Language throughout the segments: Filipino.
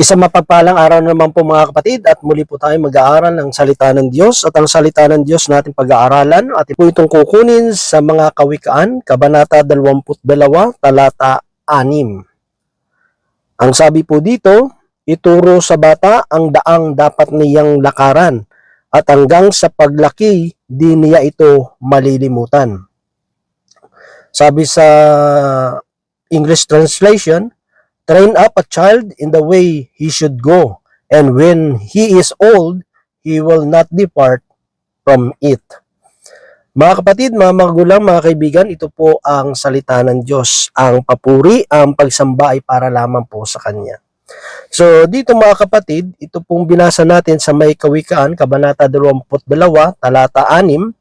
Isang mapagpalang araw na naman po mga kapatid at muli po tayo mag-aaral ng salita ng Diyos at ang salita ng Diyos natin pag-aaralan at po itong kukunin sa mga kawikaan, Kabanata 22, talata 6. Ang sabi po dito, ituro sa bata ang daang dapat niyang lakaran at hanggang sa paglaki di niya ito malilimutan. Sabi sa English translation, Train up a child in the way he should go, and when he is old, he will not depart from it. Mga kapatid, mga magulang, mga kaibigan, ito po ang salita ng Diyos. Ang papuri, ang pagsamba ay para lamang po sa Kanya. So, dito mga kapatid, ito pong binasa natin sa may kawikaan, Kabanata 22, talata 6.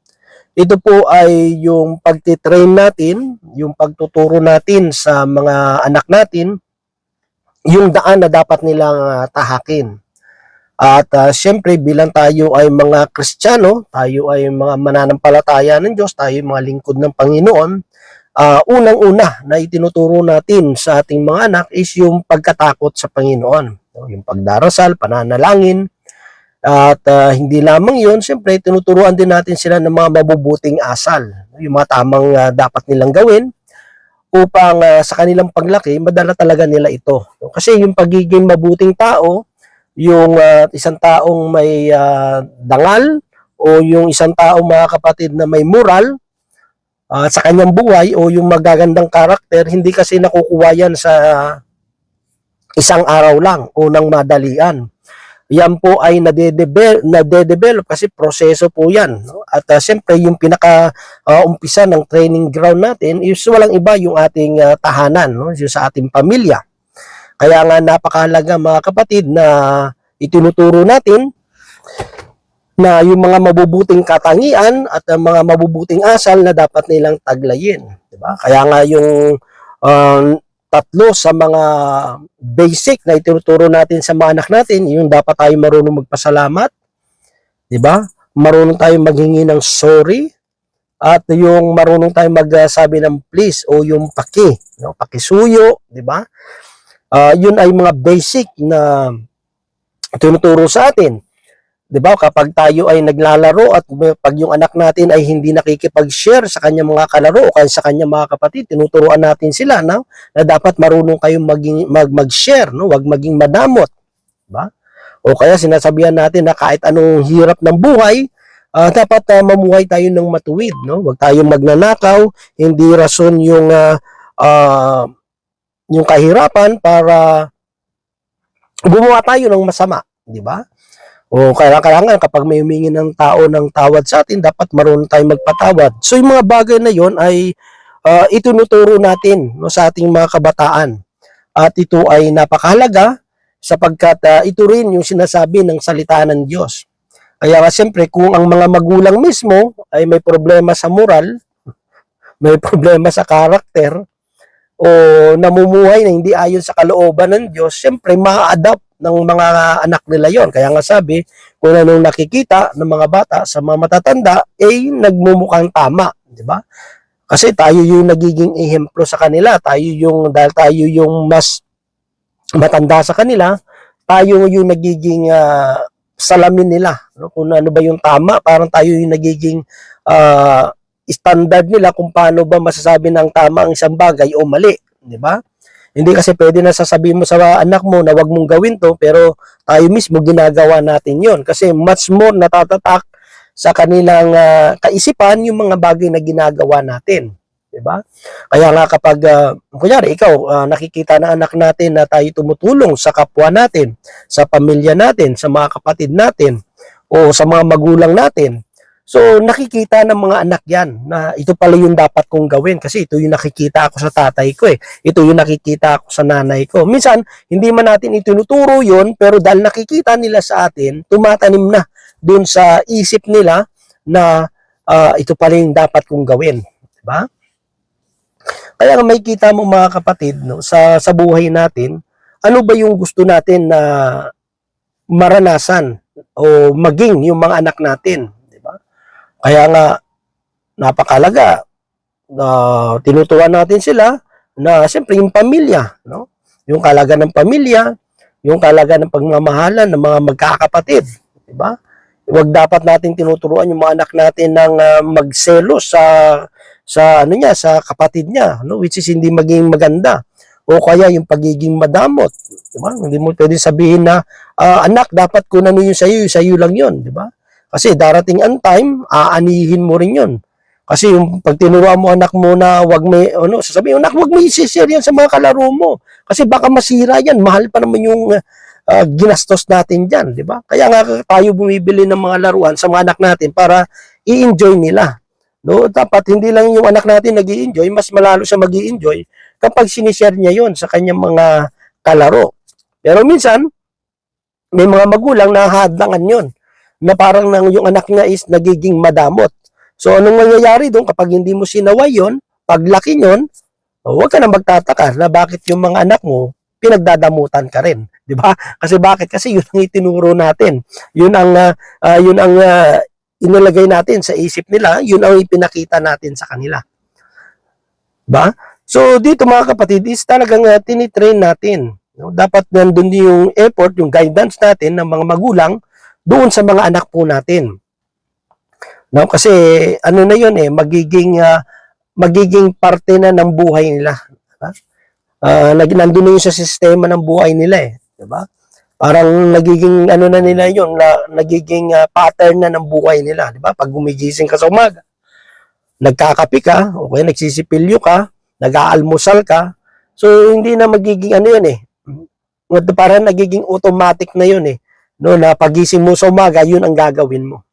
Ito po ay yung pagtitrain natin, yung pagtuturo natin sa mga anak natin, yung daan na dapat nilang ah, tahakin. At uh, syempre bilang tayo ay mga Kristiyano, tayo ay mga mananampalataya ng Diyos, tayo ay mga lingkod ng Panginoon, ah, unang-una na itinuturo natin sa ating mga anak is yung pagkatakot sa Panginoon. No? Yung pagdarasal, pananalangin, at ah, hindi lamang yun, syempre tinuturuan din natin sila ng mga mabubuting asal, yung mga tamang ah, dapat nilang gawin, upang ah, sa kanilang paglaki, madala talaga nila ito. Kasi yung pagiging mabuting tao, yung ah, isang taong may ah, dangal, o yung isang taong mga kapatid na may moral, ah, sa kanyang buhay, o yung magagandang karakter, hindi kasi nakukuha yan sa isang araw lang, unang madalian. Yan po ay nade-develop, kasi proseso po yan. No? At ah, siyempre, yung pinaka uh, umpisa ng training ground natin is walang iba yung ating ah, tahanan, no? yung sa ating pamilya. Kaya nga napakahalaga mga kapatid na itinuturo natin na yung mga mabubuting katangian at ang mga mabubuting asal na dapat nilang taglayin. Diba? Kaya nga yung um, tatlo sa mga basic na itinuturo natin sa mga anak natin, yung dapat tayo marunong magpasalamat, di ba? Marunong tayo maghingi ng sorry, at yung marunong tayo magsabi ng please o yung paki, no? pakisuyo, di ba? Ah, yun ay mga basic na tinuturo sa atin. 'Di ba? Kapag tayo ay naglalaro at pag yung anak natin ay hindi nakikipag-share sa kanyang mga kalaro o sa kanyang mga kapatid, tinuturuan natin sila no? na dapat marunong kayong maging mag mag-share, no? Huwag maging madamot, 'di ba? O kaya sinasabihan natin na kahit anong hirap ng buhay, ah, dapat ah, mamuhay tayo ng matuwid, no? Huwag tayong magnanakaw, hindi rason yung ah, ah, yung kahirapan para gumawa tayo ng masama, di ba? O kaya kailangan kapag may humingi ng tao ng tawad sa atin, dapat marunong tayong magpatawad. So yung mga bagay na yon ay ah, itinuturo natin no, sa ating mga kabataan. At ito ay napakahalaga sapagkat ah, ito rin yung sinasabi ng salita ng Diyos. Kaya nga siyempre kung ang mga magulang mismo ay may problema sa moral, may problema sa karakter, o namumuhay na hindi ayon sa kalooban ng Diyos, siyempre ma-adapt ng mga anak nila yon. Kaya nga sabi, kung anong nakikita ng mga bata sa mga matatanda, eh nagmumukhang tama, di ba? Kasi tayo yung nagiging ehemplo sa kanila, tayo yung, dahil tayo yung mas matanda sa kanila, tayo yung nagiging ah, salamin nila. No? Kung ano ba yung tama, parang tayo yung nagiging ah, standard nila kung paano ba masasabi ng tama ang isang bagay o mali, di ba? Hindi kasi pwede na sasabihin mo sa anak mo na wag mong gawin to, pero tayo mismo ginagawa natin yon kasi much more natatatak sa kanilang ah, kaisipan yung mga bagay na ginagawa natin. Di ba? Kaya nga kapag, ah, kunyari, ikaw, ah, nakikita ng anak natin na tayo tumutulong sa kapwa natin, sa pamilya natin, sa mga kapatid natin, o sa mga magulang natin, So nakikita ng mga anak yan na ito pala yung dapat kong gawin kasi ito yung nakikita ako sa tatay ko eh. Ito yung nakikita ako sa nanay ko. Minsan, hindi man natin itinuturo yun pero dahil nakikita nila sa atin, tumatanim na dun sa isip nila na ah, ito pala yung dapat kong gawin. Diba? Kaya may kita mo mga kapatid no, sa, sa buhay natin, ano ba yung gusto natin na maranasan o maging yung mga anak natin. Kaya nga, napakalaga na tinuturuan natin sila na siyempre yung pamilya, no? Yung kalaga ng pamilya, yung talaga ng pagmamahalan ng mga magkakapatid, di ba? Huwag dapat natin tinuturuan yung mga anak natin ng ah, magselos sa sa ano niya, sa kapatid niya, no? which is hindi maging maganda. O kaya yung pagiging madamot, di ba? Hindi mo pwede sabihin na ah, anak dapat kunan mo yung sayo, yung sayo lang yun, di ba? Kasi darating ang time, aanihin mo rin yun. Kasi yung pag tinuruan mo anak mo na wag may ano, sasabihin anak wag mo i-share yan sa mga kalaro mo. Kasi baka masira yan, mahal pa naman yung ah, ginastos natin diyan, di ba? Kaya nga tayo bumibili ng mga laruan sa mga anak natin para i-enjoy nila. No, dapat hindi lang yung anak natin nag enjoy mas malalo siya mag enjoy kapag sinishare niya yon sa kanyang mga kalaro. Pero minsan, may mga magulang na hadlangan yon na parang nang yung anak niya is nagiging madamot. So, anong mangyayari doon kapag hindi mo sinaway yon, paglaki yon, huwag ka na magtataka na bakit yung mga anak mo pinagdadamutan ka rin, 'di ba? Kasi bakit? Kasi yun ang itinuro natin. Yun ang ah, ah, yun ang ah, inilagay natin sa isip nila, yun ang ipinakita natin sa kanila. Ba? So dito mga kapatid is talagang uh, tinitrain natin. No? Dapat nandun yung effort, yung guidance natin ng mga magulang doon sa mga anak po natin. No, kasi ano na yun eh, magiging ah, magiging parte na ng buhay nila. Diba? Ah, nag nandun na yun sa sistema ng buhay nila eh, 'di ba? Parang nagiging ano na nila yun, na, nagiging ah, pattern na ng buhay nila, 'di ba? Pag gumigising ka sa umaga, nagkakapi ka, o kaya nagsisipilyo ka, nag-aalmusal ka. So hindi na magiging ano yun eh. Parang nagiging automatic na yun eh. No, na pagising mo sa umaga, yun ang gagawin mo.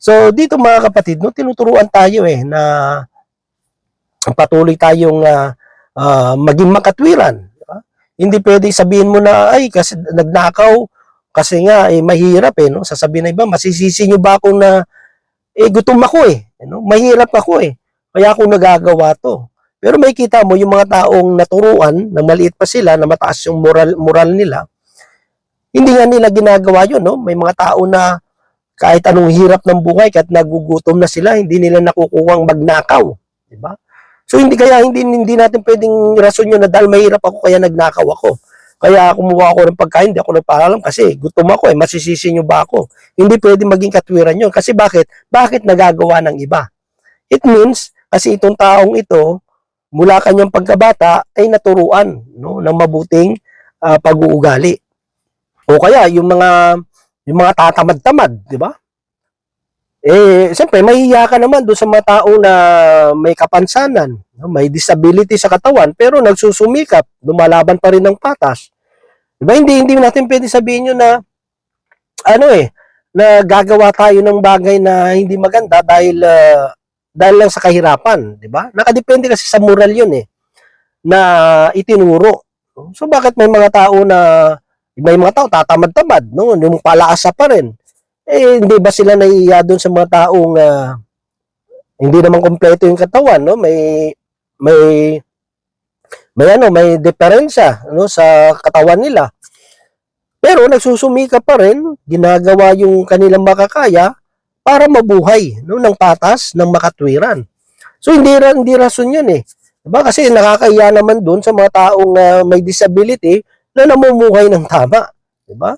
So dito mga kapatid, no, tinuturuan tayo eh na patuloy tayong ah, ah, maging makatwiran. di ba? Hindi pwede sabihin mo na ay kasi nagnakaw kasi nga eh mahirap eh no. Sasabihin na iba, masisisi niyo ba ako na eh gutom ako eh, no? Mahirap ako eh. Kaya ako nagagawa to. Pero may kita mo yung mga taong naturuan na maliit pa sila na mataas yung moral moral nila. Hindi nga nila ginagawa yun, no? May mga tao na kahit anong hirap ng buhay, kahit nagugutom na sila, hindi nila nakukuwang magnakaw. Di ba? So hindi kaya hindi hindi natin pwedeng rason yun na dahil mahirap ako kaya nagnakaw ako. Kaya kumuha ako ng pagkain, hindi ako nagpaalam kasi gutom ako eh, masisisi nyo ba ako? Hindi pwede maging katwiran yun. Kasi bakit? Bakit nagagawa ng iba? It means, kasi itong taong ito, mula kanyang pagkabata, ay naturuan no, ng mabuting ah, pag-uugali. O kaya, yung mga yung mga tatamad-tamad, di ba? Eh, siyempre, mahihiya ka naman doon sa mga tao na may kapansanan, may disability sa katawan, pero nagsusumikap, lumalaban pa rin ng patas. Di ba? Hindi, hindi natin pwede sabihin yun na, ano eh, na gagawa tayo ng bagay na hindi maganda dahil ah, dahil lang sa kahirapan, di ba? Nakadepende kasi sa moral yun eh, na itinuro. So bakit may mga tao na may mga tao tatamad-tamad, no? Yung palaasa pa rin. Eh, hindi ba sila naiiya doon sa mga taong ah, hindi naman kompleto yung katawan, no? May may may ano, may diferensya no sa katawan nila. Pero nagsusumika pa rin, ginagawa yung kanilang makakaya para mabuhay no ng patas, ng makatwiran. So hindi hindi rason 'yun eh. 'Di ba? Kasi nakakahiya naman doon sa mga taong ah, may disability na namumuhay ng tama, 'di ba?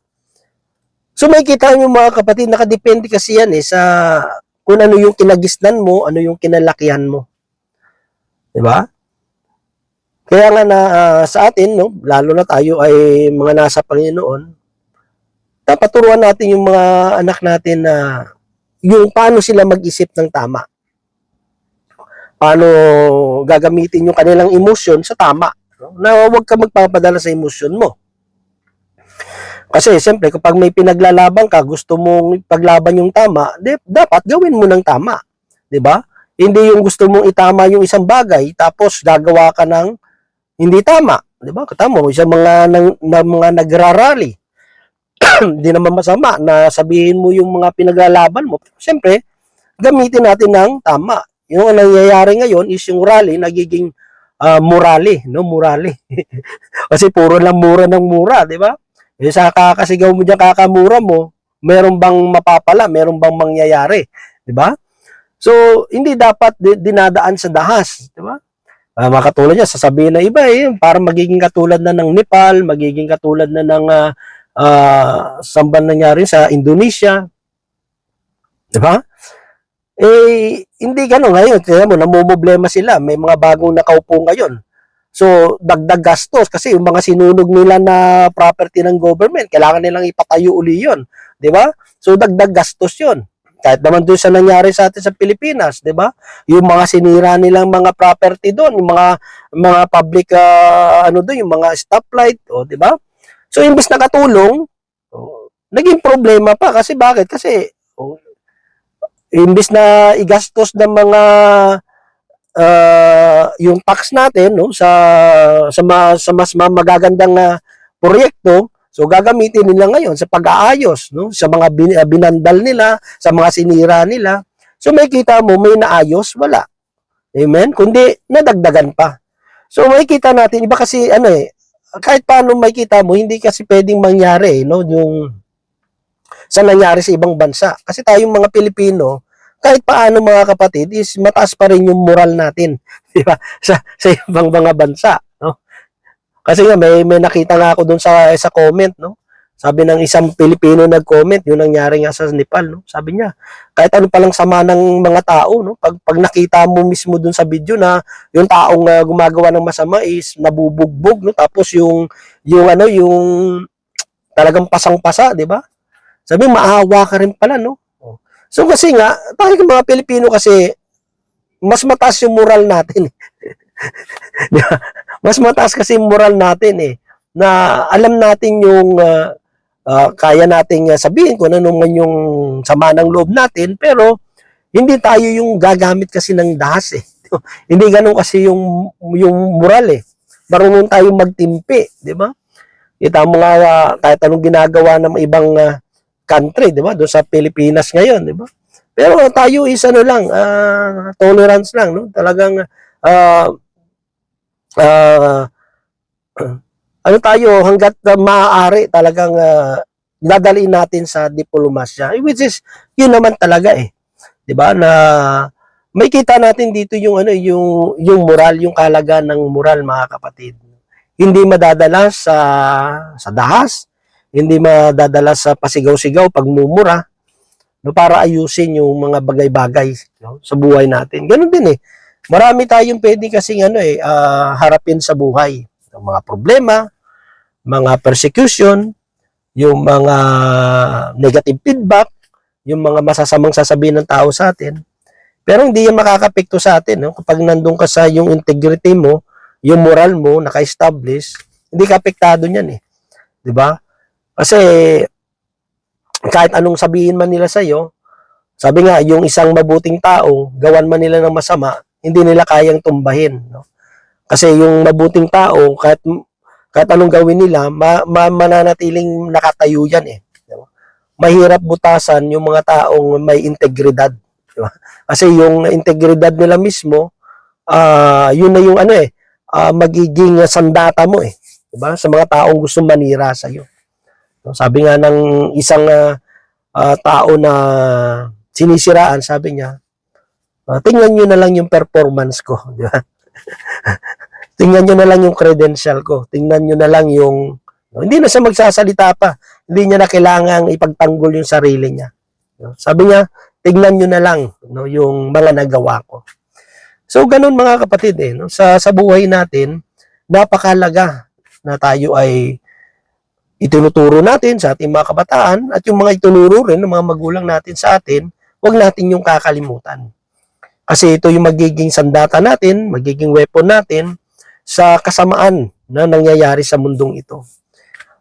So may kita niyo mga kapatid, nakadepende kasi yan eh sa kung ano yung kinagisnan mo, ano yung kinalakihan mo. 'Di ba? Kaya nga na ah, sa atin, no, lalo na tayo ay mga nasa Panginoon, dapat turuan natin yung mga anak natin na yung paano sila mag-isip ng tama. Paano gagamitin yung kanilang emosyon sa tama. Na huwag ka magpapadala sa emosyon mo. Kasi siyempre kapag may pinaglalaban ka, gusto mong paglaban yung tama, di, dapat gawin mo ng tama. 'Di ba? Hindi yung gusto mong itama yung isang bagay tapos gagawa ka ng hindi tama, 'di ba? Katamo isang mga nang, na mga nagrarally. Hindi naman masama na sabihin mo yung mga pinaglalaban mo. Siyempre, gamitin natin ng tama. Yung ang nangyayari ngayon is yung rally nagiging ah, murali, no? Murali. Kasi puro lang mura ng mura, 'di ba? Eh sa kakasigaw mo diyan kakamura mo, meron bang mapapala, meron bang mangyayari, 'di ba? So, hindi dapat di- dinadaan sa dahas, 'di ba? Ah, makatulad niya, sasabihin na iba eh, para magiging katulad na ng Nepal, magiging katulad na ng uh, uh, saan ba nangyari sa Indonesia. Di ba? Eh, hindi gano'n ngayon. Kaya mo, namumblema sila. May mga bagong nakaupo ngayon. So, dagdag gastos kasi yung mga sinunog nila na property ng government, kailangan nilang ipatayo uli yun. Ba? So, dagdag gastos yun. Kahit naman doon sa nangyari sa atin sa Pilipinas, ba? Yung mga sinira nilang mga property doon, yung mga mga public ah, ano doon, yung mga stoplight, o di ba? So imbes na katulong, oh, naging problema pa kasi bakit? Kasi oh, imbes na igastos ng mga ah, yung tax natin no sa sa, ma- sa mas ma- magagandang ah, proyekto So gagamitin nila ngayon sa pag-aayos, no? Sa mga bin- uh, binandal nila, sa mga sinira nila. So may kita mo may naayos, wala. Amen? Kundi nadagdagan pa. So may kita natin iba kasi ano eh kahit paano may kita mo hindi kasi pwedeng mangyari eh, no yung sa nangyari sa ibang bansa. Kasi tayong mga Pilipino, kahit paano mga kapatid, is mataas pa rin yung moral natin, di ba? Sa sa ibang mga bansa, no? Kasi nga may may nakita nga ako doon sa sa comment, no? Sabi ng isang Pilipino nag-comment, yung nangyari nga sa Nepal, no? Sabi niya, kahit ano palang sama ng mga tao, no? Pag pag nakita mo mismo doon sa video na yung taong uh, gumagawa ng masama is nabubugbog, no? Tapos yung yung ano, yung talagang pasang-pasa, di ba? Sabi, maawa ka rin pala, no? Oh. So kasi nga, tayo mga Pilipino kasi mas mataas yung moral natin. eh. Mas mataas kasi yung moral natin eh na alam natin yung ah, ah, kaya nating ah, sabihin kung ano man yung sama ng loob natin pero hindi tayo yung gagamit kasi ng dahas eh. hindi ganun kasi yung yung moral eh. Marunong tayong magtimpi, di ba? Ito ang mga ah, kahit anong ginagawa ng ibang ah, country, di ba? Doon sa Pilipinas ngayon, di ba? Pero tayo is ano lang, ah, tolerance lang, no? Talagang ah, ah, ano tayo hangga't uh, maaari talagang uh, dadalhin natin sa diplomasya which is yun naman talaga eh 'di ba na may kita natin dito yung ano yung yung moral yung kalagan ng moral mga kapatid hindi madadala sa sa dahas hindi madadala sa pasigaw-sigaw pagmumura no para ayusin yung mga bagay-bagay no, sa buhay natin. Ganun din eh. Marami tayong pwede kasing ano eh ah, harapin sa buhay. Yung mga problema mga persecution yung mga negative feedback yung mga masasamang sasabihin ng tao sa atin. Pero hindi yan makakapekto sa atin no? kapag nandun ka sa yung integrity mo yung moral mo naka-establish hindi ka apektado niyan eh. Di ba kasi kahit anong sabihin man nila sa iyo sabi nga yung isang mabuting tao gawan man nila ng masama hindi nila kayang tumbahin no kasi yung mabuting tao kahit kahit anong gawin nila ma, ma, mananatiling nakatayo yan eh di ba? mahirap butasan yung mga taong may integridad di ba? kasi yung integridad nila mismo ah yun na yung ano eh ah, magiging sandata mo eh di ba sa mga taong gusto manira sa iyo sabi nga ng isang ah, tao na sinisiraan sabi niya Ah, tingnan nyo na lang yung performance ko, di ba? tingnan nyo na lang yung credential ko. Tingnan nyo na lang yung... no, hindi na siya magsasalita pa. Hindi niya na kailangang ipagtanggol yung sarili niya. No? Sabi niya, tingnan nyo na lang no, yung mga nagawa ko. So, ganun mga kapatid, eh, no? sa, sa buhay natin, napakalaga na tayo ay itinuturo natin sa ating mga kabataan at yung mga itinuro rin ng mga magulang natin sa atin, huwag natin yung kakalimutan. Kasi ito yung magiging sandata natin, magiging weapon natin sa kasamaan na nangyayari sa mundong ito.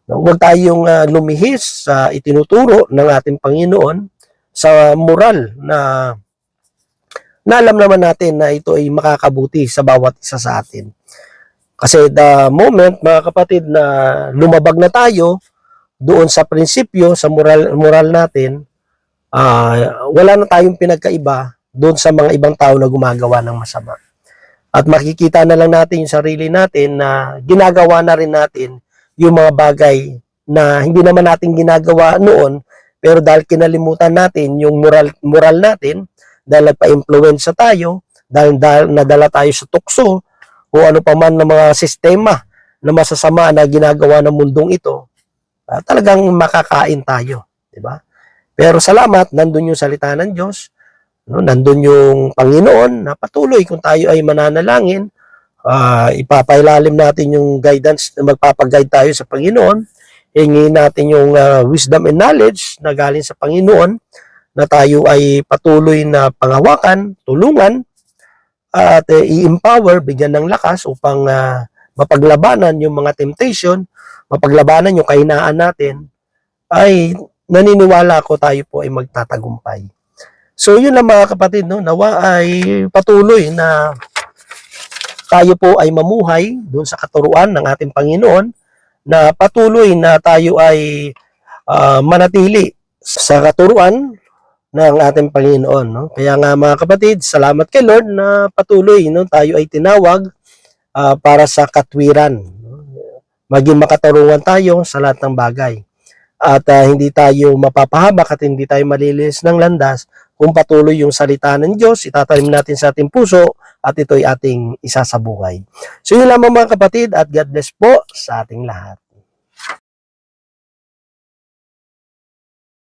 Huwag tayong ah, lumihis sa itinuturo ng ating Panginoon sa moral na na alam naman natin na ito ay makakabuti sa bawat isa sa atin. Kasi the moment, mga kapatid, na lumabag na tayo doon sa prinsipyo, sa moral, moral natin, ah, wala na tayong pinagkaiba doon sa mga ibang tao na gumagawa ng masama. At makikita na lang natin yung sarili natin na ginagawa na rin natin yung mga bagay na hindi naman natin ginagawa noon, pero dahil kinalimutan natin yung moral, moral natin, dahil nagpa-influensya tayo, dahil, dahil nadala tayo sa tukso, o ano pa man ng mga sistema na masasama na ginagawa ng mundong ito, ah, talagang makakain tayo, di ba? Pero salamat, nandun yung salita ng Diyos, no? nandun yung Panginoon na patuloy kung tayo ay mananalangin, ah, ipapailalim natin yung guidance, magpapaguide tayo sa Panginoon, hingin natin yung ah, wisdom and knowledge na galing sa Panginoon, na tayo ay patuloy na pangawakan, tulungan, at eh, i-empower, bigyan ng lakas upang ah, mapaglabanan yung mga temptation, mapaglabanan yung kahinaan natin, ay naniniwala ako tayo po ay magtatagumpay. So yun lang mga kapatid, no? nawa ay patuloy na tayo po ay mamuhay doon sa katuruan ng ating Panginoon na patuloy na tayo ay ah, manatili sa katuruan ng ating Panginoon. No? Kaya nga mga kapatid, salamat kay Lord na patuloy no? tayo ay tinawag ah, para sa katwiran. No? Maging makatarungan tayo sa lahat ng bagay. At ah, hindi tayo mapapahabak at hindi tayo malilis ng landas kung patuloy yung salita ng Diyos, itatanim natin sa ating puso at ito'y ating isasabuhay. So yun lamang mga kapatid at God bless po sa ating lahat.